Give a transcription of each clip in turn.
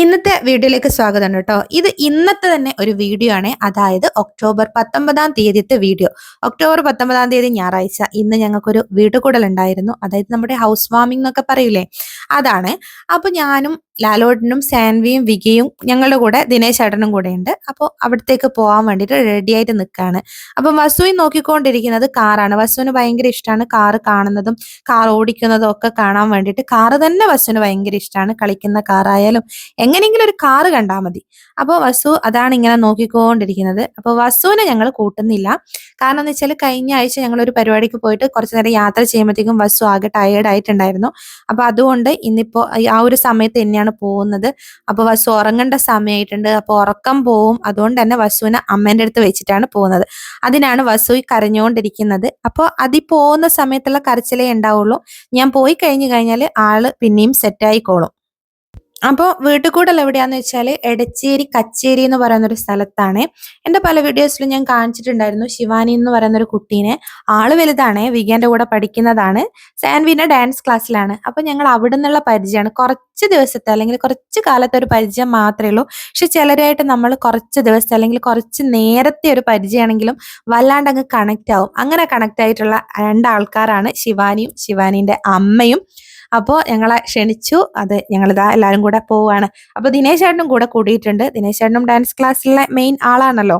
ഇന്നത്തെ വീഡിയോയിലേക്ക് സ്വാഗതം കേട്ടോ. ഇത് ഇന്നത്തെ തന്നെ ഒരു വീഡിയോ ആണ്. അതായത് ഒക്ടോബർ പത്തൊമ്പതാം തീയതിത്തെ വീഡിയോ. ഒക്ടോബർ പത്തൊമ്പതാം തീയതി ഞായറാഴ്ച ഇന്ന് ഞങ്ങൾക്കൊരു വീട്ടുകൂടൽ ഉണ്ടായിരുന്നു അതായത് നമ്മുടെ ഹൗസ് വാമിംഗ് എന്നൊക്കെ പറയൂലേ? അതാണ്. അപ്പൊ ഞാനും ലാലോട്ടനും സാൻവിയും വിഗയും ഞങ്ങളുടെ കൂടെ ദിനേശ് ചേട്ടനും കൂടെ ഉണ്ട്. അപ്പോൾ അവിടത്തേക്ക് പോകാൻ വേണ്ടിയിട്ട് റെഡിയായിട്ട് നിൽക്കുകയാണ് അപ്പം വസുവിൻ നോക്കിക്കൊണ്ടിരിക്കുന്നത് കാറാണ് വസുവിന് ഭയങ്കര ഇഷ്ടമാണ് കാറ് കാണുന്നതും കാർ ഓടിക്കുന്നതും ഒക്കെ കാണാൻ വേണ്ടിയിട്ട് കാറ് തന്നെ വസുവിന് ഭയങ്കര ഇഷ്ടമാണ് കളിക്കുന്ന കാറായാലും എങ്ങനെയെങ്കിലും ഒരു കാറ് കണ്ടാൽ മതി. അപ്പോൾ വസു അതാണ് ഇങ്ങനെ നോക്കിക്കൊണ്ടിരിക്കുന്നത്. അപ്പോൾ വസുവിനെ ഞങ്ങൾ കൂട്ടുന്നില്ല. കാരണം എന്ന് വെച്ചാൽ കഴിഞ്ഞ ആഴ്ച ഞങ്ങൾ ഒരു പരിപാടിക്ക് പോയിട്ട് കുറച്ചു നേരം യാത്ര ചെയ്യുമ്പോഴത്തേക്കും വസു ആകെ ടയേർഡ് ആയിട്ടുണ്ടായിരുന്നു. അപ്പോൾ അതുകൊണ്ട് ഇന്നിപ്പോൾ ആ ഒരു സമയത്ത് തന്നെയാണ് പോകുന്നത്. അപ്പോൾ വസു ഉറങ്ങേണ്ട സമയമായിട്ടുണ്ട് അപ്പോൾ ഉറക്കം പോവും. അതുകൊണ്ട് തന്നെ വസുവിനെ അമ്മേന്റെ അടുത്ത് വെച്ചിട്ടാണ് പോകുന്നത്. അതിനാണ് വസു കരഞ്ഞുകൊണ്ടിരിക്കുന്നത്. അപ്പോൾ അതി പോകുന്ന സമയത്തുള്ള കരച്ചിലേ ഉണ്ടാവുള്ളൂ. ഞാൻ പോയി കഴിഞ്ഞു കഴിഞ്ഞാൽ ആൾ പിന്നെയും സെറ്റായിക്കോളും അപ്പോൾ വീട്ടുകൂടൽ എവിടെയാന്ന് വെച്ചാൽ എടച്ചേരി കച്ചേരി എന്ന് പറയുന്ന ഒരു സ്ഥലത്താണ്. എന്റെ പല വീഡിയോസിലും ഞാൻ കാണിച്ചിട്ടുണ്ടായിരുന്നു ശിവാനി എന്ന് പറയുന്ന ഒരു കുട്ടീനെ. ആൾ വലുതാണ് വികേന്റെ കൂടെ പഠിക്കുന്നതാണ്. സാൻവിന ഡാൻസ് ക്ലാസ്സിലാണ്. അപ്പൊ ഞങ്ങൾ അവിടെ നിന്നുള്ള പരിചയമാണ്. കുറച്ച് ദിവസത്തെ അല്ലെങ്കിൽ കുറച്ച് കാലത്തെ ഒരു പരിചയം മാത്രമേ ഉള്ളൂ. പക്ഷെ ചിലരായിട്ട് നമ്മൾ കുറച്ച് ദിവസത്തെ അല്ലെങ്കിൽ കുറച്ച് നേരത്തെ ഒരു പരിചയമാണെങ്കിലും വല്ലാണ്ട് അങ്ങ് കണക്റ്റ് ആവും. അങ്ങനെ കണക്റ്റ് ആയിട്ടുള്ള രണ്ടാൾക്കാരാണ് ശിവാനിയും ശിവാനിന്റെ അമ്മയും. അപ്പോൾ ഞങ്ങളെ ക്ഷണിച്ചു. അത് ഞങ്ങളിതാ എല്ലാവരും കൂടെ പോവുകയാണ് അപ്പോൾ ദിനേശ് ചേട്ടനും കൂടെ കൂടിയിട്ടുണ്ട്. ദിനേശ് ചേട്ടനും ഡാൻസ് ക്ലാസ്സിലെ മെയിൻ ആളാണല്ലോ.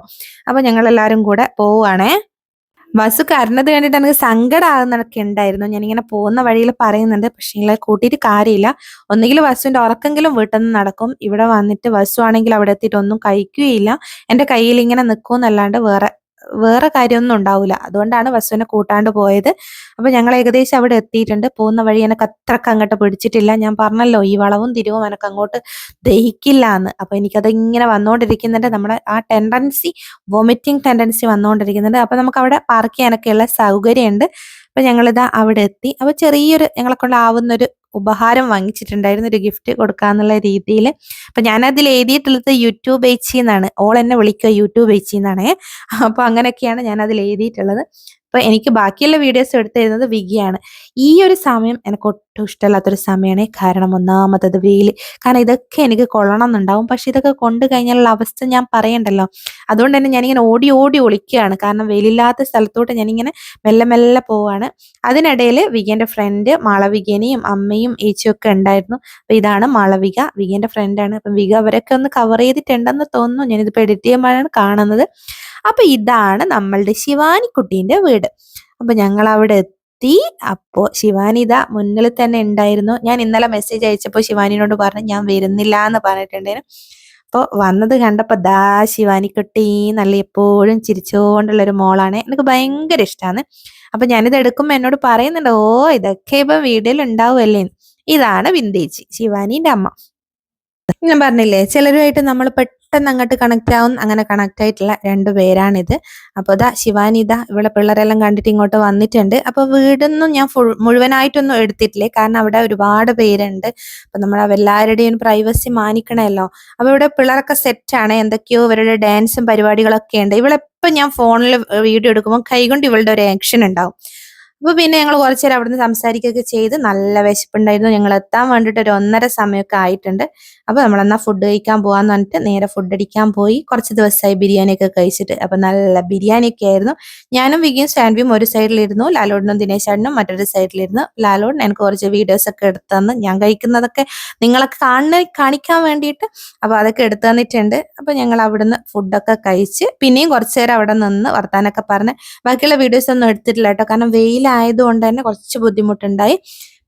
അപ്പോൾ ഞങ്ങൾ എല്ലാവരും കൂടെ പോവുകയാണേ ബസ് കരഞ്ഞത് കണ്ടിട്ട് എനിക്ക് സങ്കടമാകുന്നതൊക്കെ ഉണ്ടായിരുന്നു. ഞാനിങ്ങനെ പോകുന്ന വഴിയിൽ പറയുന്നുണ്ട്. പക്ഷേ കൂട്ടിയിട്ട് കാര്യമില്ല. ഒന്നുകിൽ ബസ്സിന്റെ ഉറക്കെങ്കിലും വീട്ടിൽ നിന്ന് നടക്കും. ഇവിടെ വന്നിട്ട് ബസ്സുവാണെങ്കിൽ അവിടെ എത്തിയിട്ട് ഒന്നും കഴിക്കുകയില്ല. എന്റെ കയ്യിൽ ഇങ്ങനെ നിൽക്കുമെന്നല്ലാണ്ട് വേറെ വേറെ കാര്യമൊന്നും ഉണ്ടാവില്ല അതുകൊണ്ടാണ് വസുവിനെ കൂട്ടാണ്ട് പോയത്. അപ്പൊ ഞങ്ങൾ ഏകദേശം അവിടെ എത്തിയിട്ടുണ്ട്. പോകുന്ന വഴി എനിക്ക് അത്രയ്ക്ക് അങ്ങോട്ട് പിടിച്ചിട്ടില്ല. ഞാൻ പറഞ്ഞല്ലോ ഈ വളവും തിരിവും എനിക്ക് അങ്ങോട്ട് ദഹിക്കില്ല എന്ന് അപ്പൊ എനിക്കത് ഇങ്ങനെ വന്നുകൊണ്ടിരിക്കുന്നുണ്ട് നമ്മുടെ ആ ടെൻഡൻസി വോമിറ്റിംഗ് ടെൻഡൻസി വന്നുകൊണ്ടിരിക്കുന്നുണ്ട് അപ്പൊ നമുക്ക് അവിടെ പാർക്ക് ചെയ്യാനൊക്കെയുള്ള സൗകര്യമുണ്ട്. അപ്പൊ ഞങ്ങളിതാ അവിടെ എത്തി. അപ്പൊ ചെറിയൊരു ഞങ്ങളെ കൊണ്ടാവുന്ന ഒരു ഉപഹാരം വാങ്ങിച്ചിട്ടുണ്ടായിരുന്നു ഒരു ഗിഫ്റ്റ് കൊടുക്കാന്നുള്ള രീതിയിൽ അപ്പൊ ഞാനതിൽ എഴുതിയിട്ടുള്ളത് യൂട്യൂബ് ഏച്ചി എന്നാണ്. ഓൾ എന്നെ വിളിക്കുക യൂട്യൂബ് ഏച്ചി എന്നാണ്. അപ്പൊ അങ്ങനെയൊക്കെയാണ് ഞാൻ അതിൽ എഴുതിയിട്ടുള്ളത്. അപ്പൊ എനിക്ക് ബാക്കിയുള്ള വീഡിയോസ് എടുത്തു തരുന്നത് വിഗിയാണ്. ഈ ഒരു സമയം എനിക്ക് ഒട്ടും ഇഷ്ടമല്ലാത്തൊരു സമയമാണ്. കാരണം ഒന്നാമത്തത് വെയിൽ കാരണം ഇതൊക്കെ എനിക്ക് കൊള്ളണം എന്നുണ്ടാവും. പക്ഷെ ഇതൊക്കെ കൊണ്ടു കഴിഞ്ഞാലുള്ള അവസ്ഥ ഞാൻ പറയണ്ടല്ലോ. അതുകൊണ്ട് തന്നെ ഞാനിങ്ങനെ ഓടി ഓടി ഒളിക്കുകയാണ്. കാരണം വെയിലില്ലാത്ത സ്ഥലത്തോട്ട് ഞാനിങ്ങനെ മെല്ലെ മെല്ലെ പോവാണ്. അതിനിടയിൽ വിഗേന്റെ ഫ്രണ്ട് മാളവികേനെയും അമ്മയും ഏച്ചിയും ഒക്കെ ഉണ്ടായിരുന്നു. അപ്പൊ ഇതാണ് മാളവിക വിഗേന്റെ ഫ്രണ്ടാണ് അപ്പൊ വിക അവരൊക്കെ ഒന്ന് കവർ ചെയ്തിട്ടുണ്ടെന്ന് തോന്നുന്നു. ഞാനിതിപ്പോ എഡിറ്റ് ചെയ്യുമ്പോഴാണ് കാണുന്നത്. അപ്പൊ ഇതാണ് നമ്മളുടെ ശിവാനിക്കുട്ടീന്റെ വീട്. അപ്പൊ ഞങ്ങൾ അവിടെ എത്തി. അപ്പോ ശിവാനി ഇതാ മുന്നിൽ തന്നെ ഉണ്ടായിരുന്നു. ഞാൻ ഇന്നലെ മെസ്സേജ് അയച്ചപ്പോൾ ശിവാനിനോട് പറഞ്ഞു ഞാൻ വരുന്നില്ല എന്ന് പറഞ്ഞിട്ടുണ്ടായിരുന്നു. അപ്പോൾ വന്നത് കണ്ടപ്പോൾ ദാ ശിവാനിക്കുട്ടി നല്ല എപ്പോഴും ചിരിച്ചുകൊണ്ടുള്ള ഒരു മോളാണ്. എനിക്ക് ഭയങ്കര ഇഷ്ടമാണ് അപ്പം ഞാനിത് എടുക്കുമ്പോൾ എന്നോട് പറയുന്നുണ്ട് ഓ ഇതൊക്കെ ഇപ്പം വീഡിയോയിൽ ഉണ്ടാവുമല്ലേ ഇതാണ് വിന്ദേച്ചി ശിവാനിന്റെ അമ്മ. ഞാൻ പറഞ്ഞില്ലേ ചിലരുമായിട്ട് നമ്മൾ പെട്ടെന്ന് അങ്ങോട്ട് കണക്ട് ആവും അങ്ങനെ കണക്ട് ആയിട്ടുള്ള രണ്ടു പേരാണിത്. അപ്പോൾ ഇതാ ശിവാനി ഇതാ ഇവിടെ പിള്ളേരെല്ലാം കണ്ടിട്ട് ഇങ്ങോട്ട് വന്നിട്ടുണ്ട്. അപ്പോൾ വീടൊന്നും ഞാൻ ഫുൾ മുഴുവനായിട്ടൊന്നും എടുത്തിട്ടില്ലേ. കാരണം അവിടെ ഒരുപാട് പേരുണ്ട്. അപ്പൊ നമ്മൾ അവരെല്ലാവരുടെയും പ്രൈവസി മാനിക്കണമല്ലോ. അപ്പോൾ ഇവിടെ പിള്ളേരൊക്കെ സെറ്റാണ് എന്തൊക്കെയോ ഇവരുടെ ഡാൻസും പരിപാടികളൊക്കെ ഉണ്ട്. ഇവളെപ്പം ഞാൻ ഫോണിൽ വീഡിയോ എടുക്കുമ്പോൾ കൈകൊണ്ട് ഇവളുടെ ഒരു ആക്ഷൻ ഉണ്ടാവും. അപ്പൊ പിന്നെ ഞങ്ങൾ കുറച്ചു നേരം അവിടുന്ന് സംസാരിക്കുകയൊക്കെ ചെയ്ത് നല്ല വിശപ്പുണ്ടായിരുന്നു. ഞങ്ങൾ എത്താൻ വേണ്ടിട്ട് ഒരു ഒന്നര സമയമൊക്കെ ആയിട്ടുണ്ട്. അപ്പൊ നമ്മൾ എന്നാ ഫുഡ് കഴിക്കാൻ പോവാന്ന് പറഞ്ഞിട്ട് നേരെ ഫുഡ് അടിക്കാൻ പോയി. കുറച്ച് ദിവസമായി ബിരിയാണിയൊക്കെ കഴിച്ചിട്ട്. അപ്പൊ നല്ല ബിരിയാണിയൊക്കെ ആയിരുന്നു. ഞാനും വിഗിയും സ്റ്റാൻവിയും ഒരു സൈഡിലിരുന്നു. ലാലോടിനും ദിനേശാടിനും മറ്റൊരു സൈഡിലിരുന്നു. ലാലോടിന് എനിക്ക് കുറച്ച് വീഡിയോസ് ഒക്കെ എടുത്തു തന്ന് ഞാൻ കഴിക്കുന്നതൊക്കെ നിങ്ങളൊക്കെ കാണ കാണിക്കാൻ വേണ്ടിയിട്ട് അപ്പൊ അതൊക്കെ എടുത്തു തന്നിട്ടുണ്ട്. അപ്പൊ ഞങ്ങൾ അവിടുന്ന് ഫുഡൊക്കെ കഴിച്ച് പിന്നെയും കുറച്ചു നേരം അവിടെ നിന്ന് വർത്താനൊക്കെ പറഞ്ഞ് ബാക്കിയുള്ള വീഡിയോസ് ഒന്നും എടുത്തിട്ടില്ല കേട്ടോ. കാരണം വെയിലായതുകൊണ്ട് തന്നെ കുറച്ച് ബുദ്ധിമുട്ടുണ്ടായി.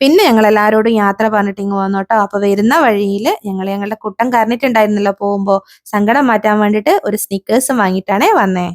പിന്നെ ഞങ്ങൾ എല്ലാവരോടും യാത്ര പറഞ്ഞിട്ട് ഇങ്ങ് വന്നു കേട്ടോ അപ്പൊ വരുന്ന വഴിയിൽ ഞങ്ങൾ ഞങ്ങളുടെ കുട്ടം കരഞ്ഞിട്ടുണ്ടായിരുന്നല്ലോ. പോകുമ്പോൾ സങ്കടം മാറ്റാൻ വേണ്ടിയിട്ട് ഒരു സ്നിക്കേഴ്സും വാങ്ങിയിട്ടാണേ വന്നേ.